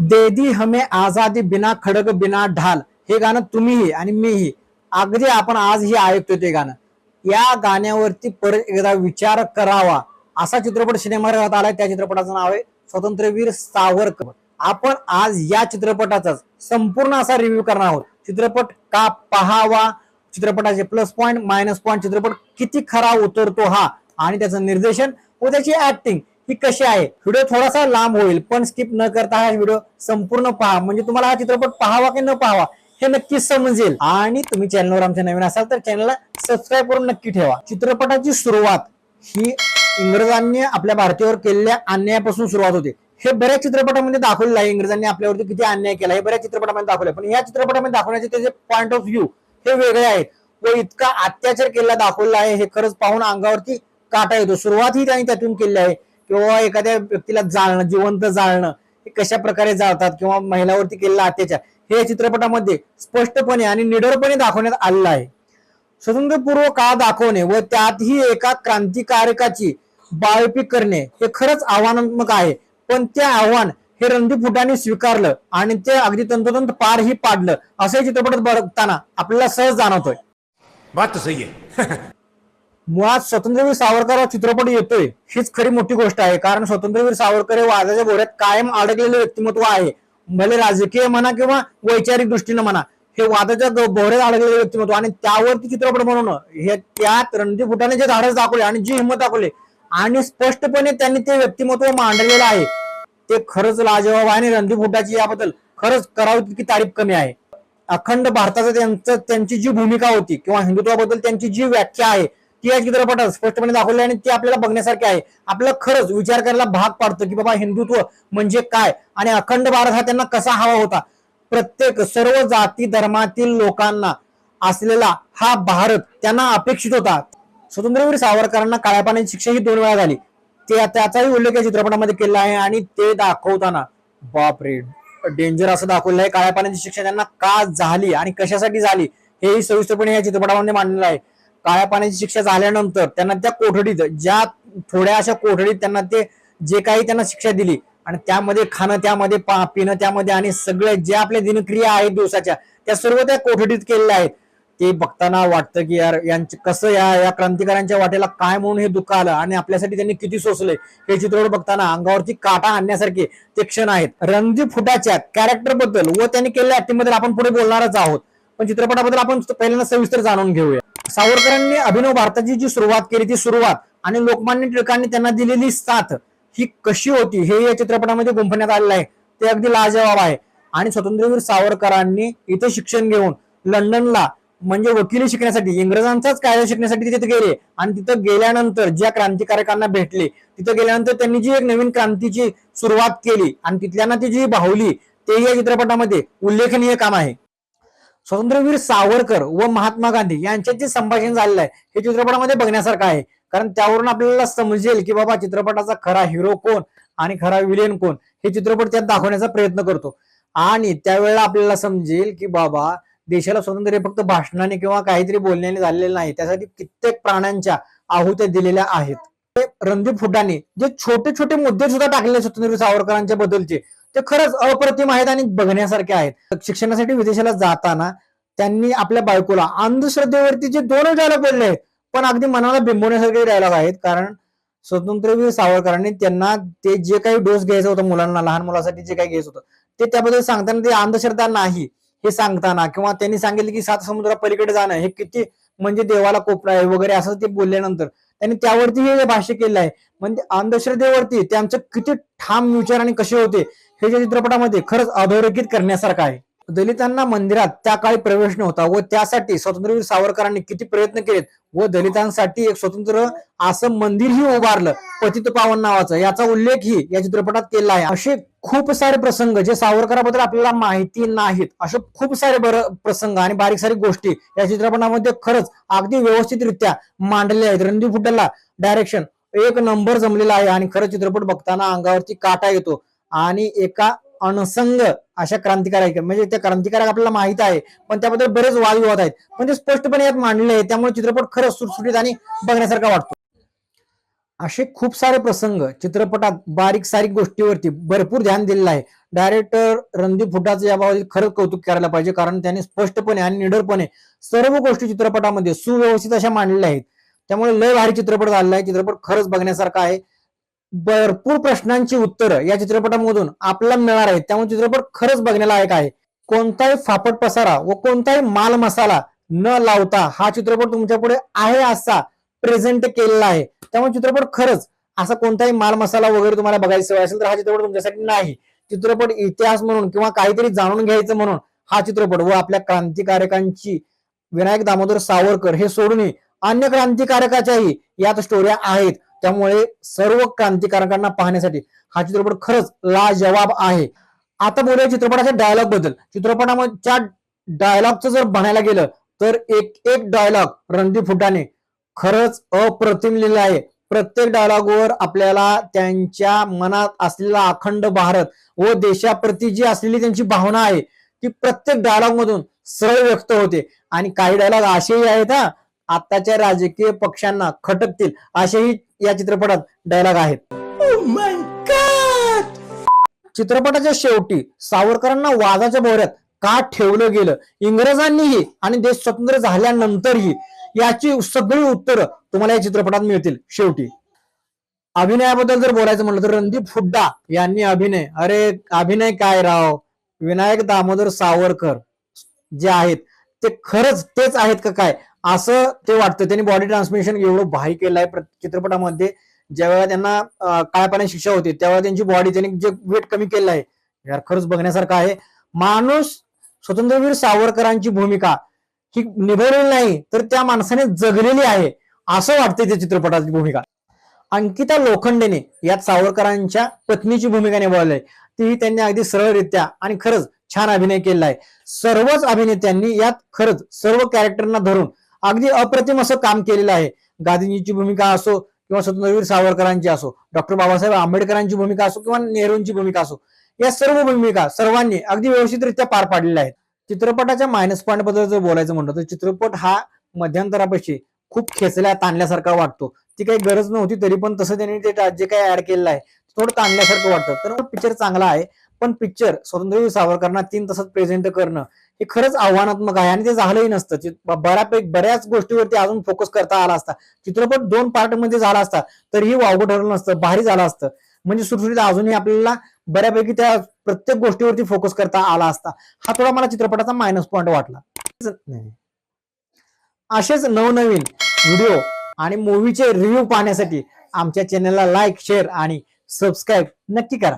दे दी हमें आजादी बिना खडक बिना ढाल. हे गाणं तुम्हीही आणि मीही. अगदी आपण आजही ऐकतोय ते गाणं. या गाण्यावरती परत एकदा विचार करावा. असा चित्रपट सिनेमागृहात आलाय त्या चित्रपटाचं नाव आहे स्वतंत्रवीर सावरकर. आपण आज या चित्रपटाचाच संपूर्ण असा रिव्ह्यू करणार आहोत. चित्रपट का पहावा? चित्रपटाचे प्लस पॉईंट मायनस पॉईंट चित्रपट किती खरा उतरतो हा? आणि त्याचं निर्देशन व त्याची ऍक्टिंग ही कशी आहे? व्हिडिओ थोडासा लांब होईल पण स्किप न करता हा व्हिडिओ संपूर्ण पहा. म्हणजे तुम्हाला हा चित्रपट पाहावा की न पाहावा हे नक्कीच समजेल. आणि तुम्ही चॅनलवर आमच्या नवीन असाल तर चॅनलला सबस्क्राईब करून नक्की ठेवा. चित्रपटाची सुरुवात ही इंग्रजांनी आपल्या भारतीयावर केलेल्या अन्यायापासून सुरुवात होते. हे बऱ्याच चित्रपटामध्ये दाखवलेलं आहे. इंग्रजांनी आपल्यावरती किती अन्याय केला हे बऱ्याच चित्रपटामध्ये दाखवलं पण या चित्रपटामध्ये दाखवण्याचे त्याचे पॉईंट ऑफ व्ह्यू हे वेगळे आहेत व इतका अत्याचार केलेला दाखवला आहे. हे खरंच पाहून अंगावरती काटा येतो. सुरुवात ही त्यांनी त्यातून केली आहे. किंवा एखाद्या व्यक्तीला जाळणं जिवंत जाळणं हे कशा प्रकारे जाळतात किंवा महिलावरती केलेला अत्याचार हे चित्रपटामध्ये स्पष्टपणे आणि निडरपणे दाखवण्यात आलेलं आहे. स्वतंत्रपूर्व काळ दाखवणे व त्यातही एका क्रांतिकारकाची बायोपिक करणे हे खरंच आव्हानात्मक आहे. पण ते आव्हान हे रणदीप फुटाने स्वीकारलं आणि ते अगदी तंतोतंत पारही पाडलं असं हे चित्रपट बघताना आपल्याला सहज जाणवतोय. बात सही आहे. मुळात स्वतंत्रवीर सावरकर हा चित्रपट येतोय. हीच खरी मोठी गोष्ट आहे. कारण स्वतंत्रवीर सावरकर हे वादाच्या भोऱ्यात कायम अडकलेले व्यक्तिमत्व आहे. भले राजकीय म्हणा किंवा वैचारिक दृष्टीनं म्हणा हे वादाच्या ग- भोऱ्यात अडकलेले व्यक्तिमत्व आणि त्यावरती चित्रपट बनवणं हे त्यात रणदीप फुटाने जे धाडस दाखवले आणि जी हिंमत दाखवली आणि स्पष्टपणे त्यांनी ते व्यक्तिमत्व मांडलेलं आहे ते खरंच लाजवाब आहे आणि रणदीप फुटाची याबद्दल खरंच करावी तितकी तारीफ कमी आहे. अखंड भारताचं त्यांचं त्यांची जी भूमिका होती किंवा हिंदुत्वाबद्दल त्यांची जी व्याख्या आहे ती या चित्रपटात स्पष्टपणे दाखवली आणि ती आपल्याला बघण्यासारखी आहे. आपल्याला खरंच विचार करायला भाग पाडतं की बाबा हिंदुत्व म्हणजे काय? आणि अखंड भारत हा त्यांना कसा हवा होता? प्रत्येक सर्व जाती धर्मातील लोकांना असलेला हा भारत त्यांना अपेक्षित होता. स्वतंत्रवीर सावरकरांना काळ्या पाण्याची शिक्षा ही दोन वेळा झाली. ते त्याचाही उल्लेख या चित्रपटामध्ये केला आहे आणि ते दाखवताना बापरे डेंजर असं दाखवलेलं आहे. काळ्या पाण्याची शिक्षा त्यांना का झाली आणि कशासाठी झाली? हेही सविस्तरपणे या चित्रपटामध्ये मांडलेलं आहे. काळ्या पाण्याची शिक्षा झाल्यानंतर त्यांना त्या कोठडीत ज्या थोड्या अशा कोठडीत त्यांना ते जे काही त्यांना शिक्षा दिली आणि त्यामध्ये खाणं त्यामध्ये पा पिणं त्यामध्ये आणि सगळ्या ज्या आपल्या दिनक्रिया आहेत दिवसाच्या त्या सर्व त्या कोठडीत केलेल्या आहेत. ते बघताना वाटतं की यार यांचे कसं या या क्रांतिकारांच्या वाटेला काय म्हणून हे दुःख आलं आणि आपल्यासाठी त्यांनी किती सोसले. हे चित्रपट बघताना अंगावरती काटा आणण्यासारखे ते क्षण आहेत. रणजी फुटाच्या कॅरेक्टरबद्दल व त्यांनी केलेल्या अटीबद्दल आपण पुढे बोलणारच आहोत. पण चित्रपटाबद्दल आपण पहिल्यांदा सविस्तर जाणून घेऊया. सावरकरांनी अभिनव भारताची जी सुरुवात केली ती सुरुवात आणि लोकमान्य टिळकांनी त्यांना दिलेली साथ ही कशी होती हे या चित्रपटामध्ये गुंफण्यात आलेलं आहे. ते अगदी लाजवाब आहे. आणि स्वतंत्रवीर सावरकरांनी इथे शिक्षण घेऊन लंडनला म्हणजे वकिली शिकण्यासाठी इंग्रजांचाच कायदा शिकण्यासाठी तिथे गेले. आणि तिथं गेल्यानंतर ज्या क्रांतिकारकांना भेटले तिथं गेल्यानंतर त्यांनी जी एक नवीन क्रांतीची सुरुवात केली आणि तिथल्यांना ती जी भावली ते या चित्रपटामध्ये उल्लेखनीय काम आहे. स्वातंत्र्यवीर सावरकर व महात्मा गांधी यांच्यात जे संभाषण झालेलं आहे हे चित्रपटामध्ये बघण्यासारखं आहे. कारण त्यावरून आपल्याला समजेल की बाबा चित्रपटाचा खरा हिरो कोण आणि खरा विलेन कोण हे चित्रपट त्यात दाखवण्याचा प्रयत्न करतो. आणि त्यावेळेला आपल्याला समजेल की बाबा देशाला स्वातंत्र्य फक्त भाषणाने किंवा काहीतरी बोलण्याने झालेलं नाही त्यासाठी कित्येक प्राण्यांच्या आहुत्या दिलेल्या आहेत. रणदीप फुटाने जे छोटे छोटे मुद्दे सुद्धा टाकलेले स्वतंत्र सावरकरांच्या बद्दलचे ते खरंच अप्रतिम आहेत आणि बघण्यासारखे आहेत. शिक्षणासाठी विदेशाला जाताना त्यांनी आपल्या बायकोला अंधश्रद्धेवरती जे दोन डायलॉग बोलले आहेत पण अगदी मनाला बिंबवण्यासारखे डायलॉग आहेत. कारण स्वतंत्रवीर सावरकरांनी त्यांना ते जे काही डोस घ्यायचं होतं मुलांना लहान मुलासाठी जे काही घ्यायचं होतं ते त्याबद्दल सांगताना ते अंधश्रद्धा नाही हे सांगताना. किंवा त्यांनी सांगितलं की सात समुद्रा पलीकडे जाणं हे किती म्हणजे देवाला कोपरा आहे वगैरे असं ते बोलल्यानंतर त्यांनी त्यावरती हे भाष्य केलं आहे म्हणजे अंधश्रद्धेवरती त्यांचं किती ठाम विचार आणि कसे होते हे ज्या चित्रपटामध्ये खरंच अधोरेखित करण्यासारखं आहे. दलितांना मंदिरात त्या काळी प्रवेश नव्हता व त्यासाठी स्वातंत्र्यवीर सावरकरांनी किती प्रयत्न केलेत व दलितांसाठी एक स्वतंत्र असं मंदिरही उभारलं पतित पावन नावाचं. याचा उल्लेखही या चित्रपटात केला आहे. असे खूप सारे प्रसंग जे सावरकराबद्दल आपल्याला माहिती नाहीत असे खूप सारे बर प्रसंग आणि बारीक सारीक गोष्टी या चित्रपटामध्ये खरंच अगदी व्यवस्थितरित्या मांडले आहेत. रणदीप हुड्डाला डायरेक्शन एक नंबर जमलेला आहे आणि खरं चित्रपट बघताना अंगावरती काटा येतो आणि एका अनुसंग अशा क्रांतिकारक म्हणजे त्या क्रांतिकारक आपल्याला माहीत आहे पण त्याबद्दल बरेच वादविवाद आहेत. पण ते स्पष्टपणे यात मांडले आहे त्यामुळे चित्रपट खरंच सुटसुटीत आणि बघण्यासारखा वाटतो. असे खूप सारे प्रसंग चित्रपटात बारीक सारीक गोष्टीवरती भरपूर ध्यान दिलेलं आहे. डायरेक्टर रणदीप हुड्डाचं याबाबत खरंच कौतुक करायला पाहिजे कारण त्याने स्पष्टपणे आणि निडरपणे सर्व गोष्टी चित्रपटामध्ये सुव्यवस्थित अशा मांडलेल्या आहेत. त्यामुळे लय भारी चित्रपट झालेला आहे चित्रपट खरंच बघण्यासारखा आहे. भरपूर प्रश्नांची उत्तरं या चित्रपटामधून आपल्याला मिळणार आहेत. त्यामुळे चित्रपट खरंच बघण्यालायक आहे. कोणताही फापट पसारा व कोणताही माल मसाला न लावता हा चित्रपट तुमच्यापुढे आहे असा प्रेझेंट केलेला आहे. त्यामुळे चित्रपट खरंच असा कोणताही माल मसाला वगैरे तुम्हाला बघायची सवय असेल तर हा चित्रपट तुमच्यासाठी नाही. चित्रपट इतिहास म्हणून किंवा काहीतरी जाणून घ्यायचं म्हणून हा चित्रपट व आपल्या क्रांतिकारकांची विनायक दामोदर सावरकर हे सोडूनही अन्य क्रांतिकारकाच्याही यात स्टोऱ्या आहेत. त्यामुळे सर्व क्रांतिकारकांना पाहण्यासाठी हा चित्रपट खरंच लाजवाब आहे. आता बोलूया चित्रपटाच्या डायलॉगबद्दल. चित्रपटाच्या डायलॉगचं जर म्हणायला गेलं तर एक एक डायलॉग रणदीप फुटाने खरंच अप्रतिम लिहिलं आहे. प्रत्येक डायलॉगवर आपल्याला त्यांच्या मनात असलेला अखंड भारत व देशाप्रती जी असलेली त्यांची भावना आहे ती प्रत्येक डायलॉग मधून सरळ व्यक्त होते. आणि काही डायलॉग असेही आहेत हा आताच्या राजकीय पक्षांना खटकतील असेही या चित्रपटात डायलॉग आहेत. चित्रपटाच्या शेवटी सावरकरांना वादाच्या भोवऱ्यात का ठेवलं गेलं? इंग्रजांनीही आणि देश स्वतंत्र झाल्यानंतरही याची सगळी उत्तरं तुम्हाला या चित्रपटात मिळतील शेवटी. अभिनयाबद्दल जर बोलायचं म्हटलं तर रणदीप हुड्डा यांनी अभिनय अरे अभिनय काय राव? विनायक दामोदर सावरकर जे आहेत ते खरंच तेच आहेत का काय? असं ते वाटतं. त्यांनी बॉडी ट्रान्समिशन एवढं भाई केलं आहे चित्रपटामध्ये. ज्यावेळेला त्यांना अं, काळ्या शिक्षा होती त्यावेळेला त्यांची बॉडी त्यांनी जे वेट कमी केलं आहे यार खरंच बघण्यासारखं आहे. माणूस स्वतंत्रवीर सावरकरांची भूमिका ही निभवलेली नाही तर त्या माणसाने जगलेली आहे असं वाटतंय त्या चित्रपटाची भूमिका. अंकिता लोखंडेने यात सावरकरांच्या पत्नीची भूमिका निभावली. आहे तीही त्यांनी अगदी सरळरित्या आणि खरंच छान अभिनय केला आहे सर्वच अभिनेत्यांनी यात खरंच सर्व कॅरेक्टरना धरून अगदी अप्रतिम असं काम केलेलं आहे. गांधीजीची भूमिका असो किंवा स्वतंत्रवीर सावरकरांची असो डॉक्टर बाबासाहेब आंबेडकरांची भूमिका असो किंवा नेहरूंची भूमिका असो या सर्व भूमिका सर्वांनी अगदी व्यवस्थितरित्या पार पाडलेल्या आहेत. चित्रपटाच्या मायनस पॉईंटबद्दल जर बोलायचं म्हणलं तर चित्रपट हा मध्यंतरापाशी खूप खेचल्या ताणल्यासारखा वाटतो. ती काही गरज नव्हती तरी पण तसं त्यांनी ते जे काही ऍड केलेलं आहे थोडं ताणल्यासारखं वाटतं. तर पिक्चर चांगला आहे. पण पिक्चर स्वतंत्रवीर सावरकरांना तीन तासात प्रेझेंट करणं हे खरंच आव्हानात्मक आहे. आणि ते झालंही नसतं. बऱ्यापैकी बऱ्याच गोष्टीवरती अजून फोकस करता आला असता. चित्रपट दोन पार्टमध्ये झाला असता तरीही वावगं ठरलं नसतं. भारी झालं असतं. म्हणजे सुटसुटीत अजूनही आपल्याला बऱ्यापैकी त्या प्रत्येक गोष्टीवरती फोकस करता आला असता. हा थोडा मला चित्रपटाचा मायनस पॉईंट वाटला. नाही. असेच नवनवीन व्हिडिओ आणि मूवीचे रिव्ह्यू पाहण्यासाठी आमच्या चॅनलला लाईक शेअर आणि सबस्क्राईब नक्की करा.